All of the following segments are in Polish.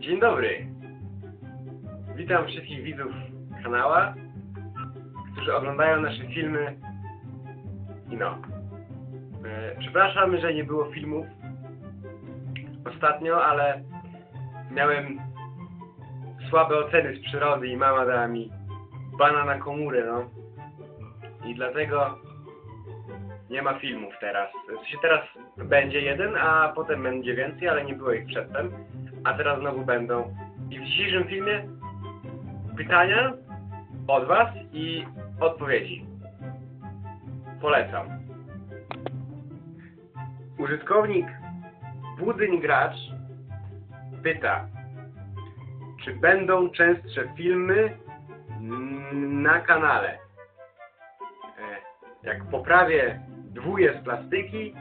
Dzień dobry. Witam wszystkich widzów kanała, którzy oglądają nasze filmy. I no. E, Przepraszam, że nie było filmów ostatnio, ale miałem słabe oceny z przyrody i mama dała mi bana na komórę, no. I dlatego nie ma filmów teraz. W sensie teraz będzie jeden, a potem będzie więcej, ale nie było ich przedtem. A teraz znowu będą. I w dzisiejszym filmie pytania od Was i odpowiedzi. Polecam. Użytkownik Budyń Gracz pyta, czy będą częstsze filmy na kanale? E, Jak poprawię dwóje z plastyki,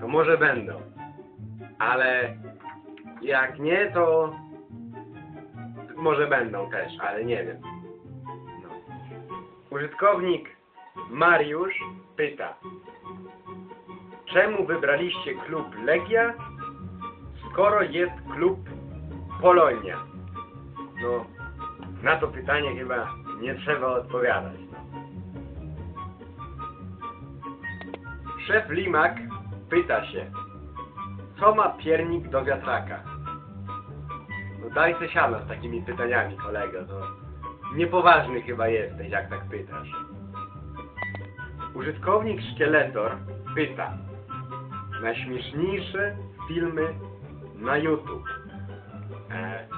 to może będą. Ale jak nie, to może będą też, ale nie wiem. No. Użytkownik Mariusz pyta Czemu wybraliście klub Legia, skoro jest klub Polonia? No, na to pytanie chyba nie trzeba odpowiadać. No. Szef Limak pyta się, co ma piernik do wiatraka? No daj se siano z takimi pytaniami, kolego, to niepoważny chyba jesteś, jak tak pytasz. Użytkownik Szkieletor pyta, najśmieszniejsze filmy na YouTube. E,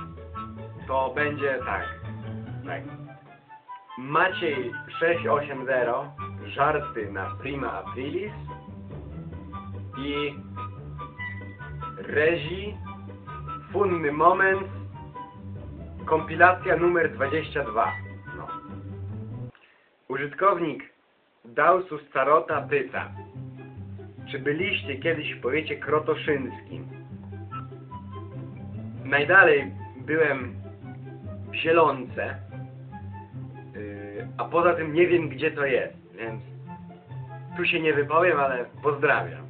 to będzie tak, tak. Maciej 680 żarty na Prima Aprilis i Rezi Funny Moment kompilacja numer 22 no. Użytkownik Dausus Starota pyta czy byliście kiedyś w powiecie krotoszyńskim? Najdalej byłem w Zielonce yy, a poza tym nie wiem gdzie to jest więc tu się nie wypowiem, ale pozdrawiam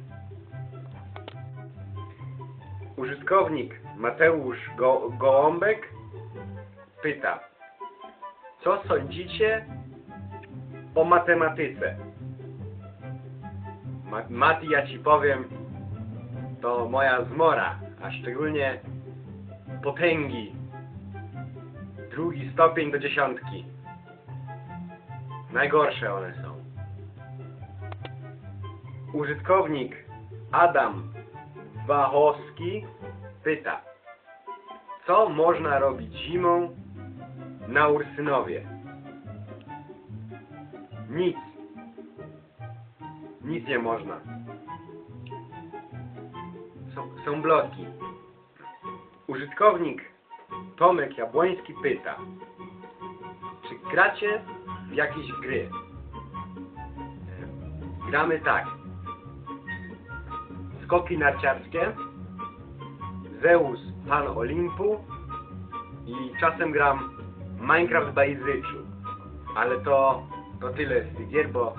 Użytkownik Mateusz Go Gołąbek pyta Co sądzicie o matematyce? Ma Mati, ja ci powiem to moja zmora, a szczególnie potęgi. Drugi stopień do dziesiątki. Najgorsze one są. Użytkownik Adam Wachowski pyta Co można robić zimą na Ursynowie? Nic. Nic nie można. Są, są bloki. Użytkownik Tomek Jabłoński pyta Czy gracie w jakieś gry? Gramy tak skoki narciarskie, Zeus, Pan Olimpu i czasem gram Minecraft Bajzyczu. Ale to, to tyle z tych gier, bo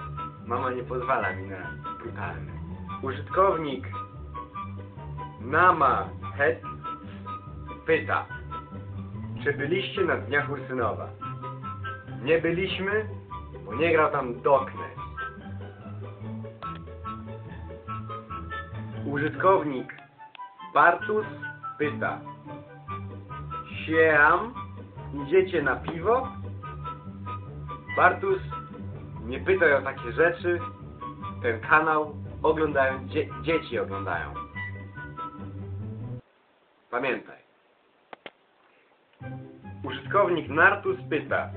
mama nie pozwala mi na brutalne. Użytkownik Nama Head pyta czy byliście na dniach Ursynowa? Nie byliśmy, bo nie grał tam Doknes. Użytkownik Bartus pyta Sieram, idziecie na piwo? Bartus, nie pytaj o takie rzeczy. Ten kanał oglądają, dzie dzieci oglądają. Pamiętaj. Użytkownik Nartus pyta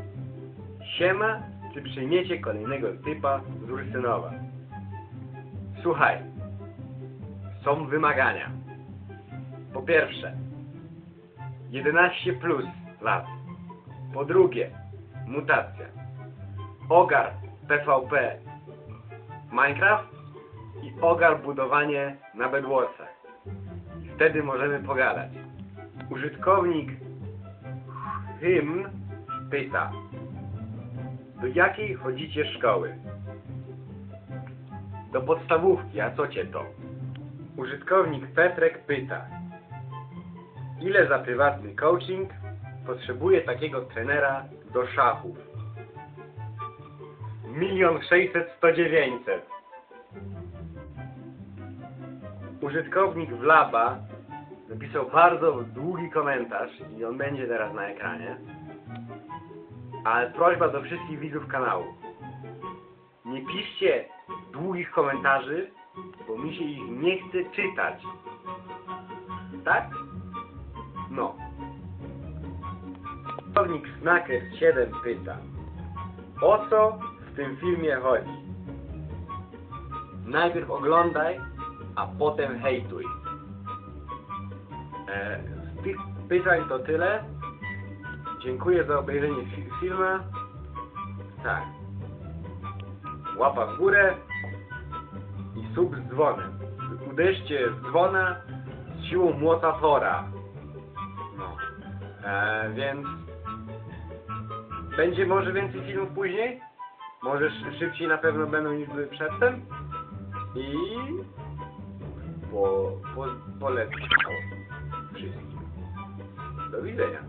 Siema, czy przyjmiecie kolejnego typa z Ursynowa? Słuchaj, są wymagania. Po pierwsze, 11 plus lat. Po drugie, mutacja. Ogar PvP Minecraft i ogar budowanie na bedłosach. I wtedy możemy pogadać. Użytkownik hymn pyta Do jakiej chodzicie szkoły? Do podstawówki, a co cię to? Użytkownik Petrek pyta Ile za prywatny coaching potrzebuje takiego trenera do szachów? Milion sześćset, sto dziewięćset. Użytkownik Wlaba napisał bardzo długi komentarz i on będzie teraz na ekranie. Ale prośba do wszystkich widzów kanału. Nie piszcie długich komentarzy, bo mi się ich nie chce czytać. Tak? No. Użytkownik Snacker 7 pyta. O co w tym filmie chodzi? Najpierw oglądaj, a potem hejtuj. E, z tych pytań to tyle. Dziękuję za obejrzenie fi filmu. Tak. Łapa w górę sub z dzwonem. Uderzcie w dzwona z siłą młota Thora. No. E, więc będzie może więcej filmów później. Może sz- szybciej na pewno będą niż były przedtem. I po, po, polecam wszystkim. Do widzenia.